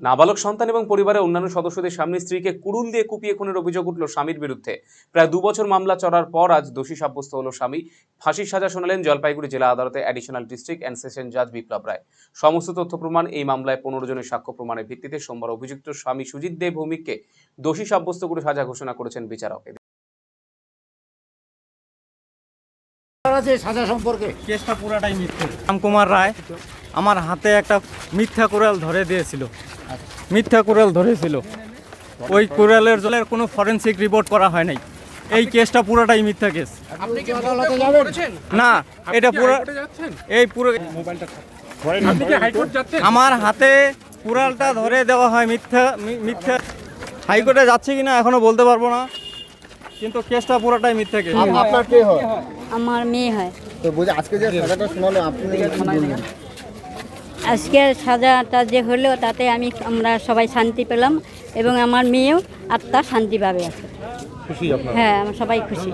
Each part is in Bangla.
নাবালক সন্তান এবং পরিবারের অন্যান্য সদস্যদের সামনে স্ত্রীকে কুড়ুল দিয়ে কুপিয়ে খুনের অভিযোগ উঠল স্বামীর বিরুদ্ধে। প্রায় দু বছর মামলা চড়ার পর আজ দোষী সাব্যস্ত হলো স্বামী। ফাঁসির সাজা শোনালেন জলপাইগুড়ি জেলা আদালতে অ্যাডিশনাল ডিস্ট্রিক্ট অ্যান্ড সেশন জাজ বিপ্লব রায়। সমস্ত তথ্য প্রমাণ এই মামলায় পনেরো জনের সাক্ষ্য প্রমাণের ভিত্তিতে সোমবার অভিযুক্ত স্বামী সুজিত দেব ভৌমিককে দোষী সাব্যস্ত করে সাজা ঘোষণা করেছেন বিচারক। আছে সাজা সম্পর্কে? কেসটা পুরাটাই মিথ্যে। রামকুমার রায় আমার হাতে একটা মিথ্যা কুড়াল ধরে দিয়েছিল। মিথ্যা কুড়াল ধরেছিল। ওই কুড়ালের জলের কোনো ফরেন্সিক রিপোর্ট করা হয় নাই। এই কেসটা পুরোটাই মিথ্যা কেস। আপনি কি আদালতে যাবেন? না এটা পুরো এই পুরো আপনি কি হাইকোর্ট যাচ্ছেন? আমার হাতে কুড়ালটা ধরে দেওয়া হয় মিথ্যা মিথ্যা হাইকোর্টে যাচ্ছে কিনা এখনও বলতে পারব না। কিন্তু কেসটা পুরোটাই মিথ্যা কেস। আপনার কে হয়? আমার মেয়ে হয়। তো বুঝে আজকে যে সাজাটা শোনালো আপনি কি বলবেন? আজকের সাজাটা যে হলো তাতে আমি আমরা সবাই শান্তি পেলাম এবং আমার মেয়েও আত্মা শান্তি পাবে আজকে হ্যাঁ আমরা সবাই খুশি।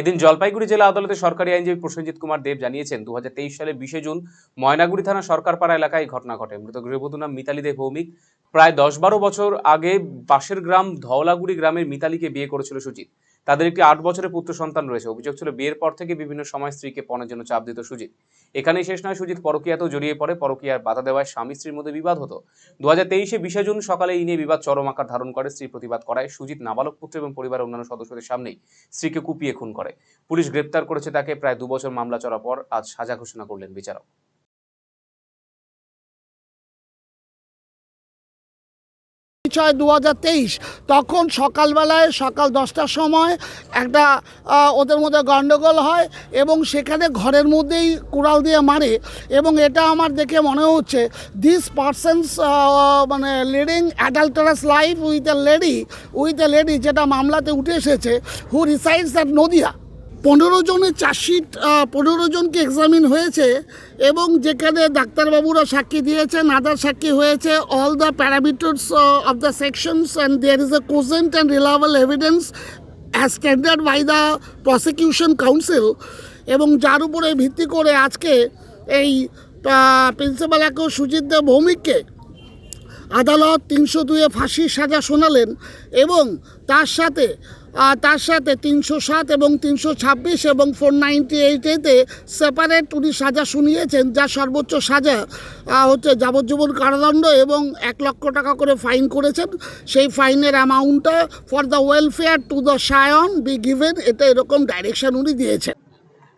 এদিন জলপাইগুড়ি জেলা আদালতে সরকারি আইনজীবী প্রসেনজিৎ কুমার দেব জানিয়েছেন দু সালে বিশে জুন ময়নাগুড়ি থানা সরকারপাড়া এলাকায় ঘটনা ঘটে। মৃত গৃহবধূ নাম মিতালি দেব ভৌমিক। প্রায় দশ বারো বছর আগে পাশের গ্রাম ধওলাগুড়ি গ্রামের মিতালিকে বিয়ে করেছিল সুজিত। তাদের একটি আট বছরের পুত্র সন্তান রয়েছে। অভিযোগ ছিল বিয়ের পর থেকে বিভিন্ন সময় স্ত্রীকে পণের জন্য চাপ দিত সুজিত। এখানেই শেষ নয়, সুজিত পরকীয়াতেও জড়িয়ে পড়ে। পরকীয়ার বাধা দেওয়ায় স্বামী স্ত্রীর মধ্যে বিবাদ হতো। দু হাজার তেইশে বিশে জুন সকালে এই নিয়ে বিবাদ চরম আকার ধারণ করে। স্ত্রী প্রতিবাদ করায় সুজিত নাবালক পুত্র এবং পরিবারের অন্যান্য সদস্যদের সামনেই স্ত্রীকে কুপিয়ে খুন করে। পুলিশ গ্রেপ্তার করেছে তাকে। প্রায় দু বছর মামলা চড়ার পর আজ সাজা ঘোষণা করলেন বিচারক। ছয় দু তখন সকালবেলায় সকাল দশটার সময় একটা ওদের মধ্যে গণ্ডগোল হয় এবং সেখানে ঘরের মধ্যেই কুড়াল দিয়ে মারে এবং এটা আমার দেখে মনে হচ্ছে দিস পার্সনস মানে leading adulterous life with a lady with a lady যেটা মামলাতে উঠে এসেছে হু রিসাইডস অ্যাট নদিয়া পনেরো জনের চার্জশিট পনেরো জনকে এক্সামিন হয়েছে এবং যেখানে ডাক্তারবাবুরা সাক্ষী দিয়েছেন আদার সাক্ষী হয়েছে all the parameters of the sections and there is a cogent and reliable evidence as standard by the prosecution counsel এবং যার উপরে ভিত্তি করে আজকে এই প্রিন্সিপাল একো সুজিত দেব ভৌমিককে আদালত তিনশো দুয়ে ফাঁসির সাজা শোনালেন এবং তার সাথে তার সাথে তিনশো সাত এবং তিনশো ছাব্বিশ এবং ফোর নাইনটি এইটেতে সেপারেট উনি সাজা শুনিয়েছেন যার সর্বোচ্চ সাজা হচ্ছে যাবজ্জীবন কারাদণ্ড এবং এক লক্ষ টাকা করে ফাইন করেছেন। সেই ফাইনের অ্যামাউন্টটা for the welfare to the scion be given এটা এরকম ডাইরেকশন উনি দিয়েছেন।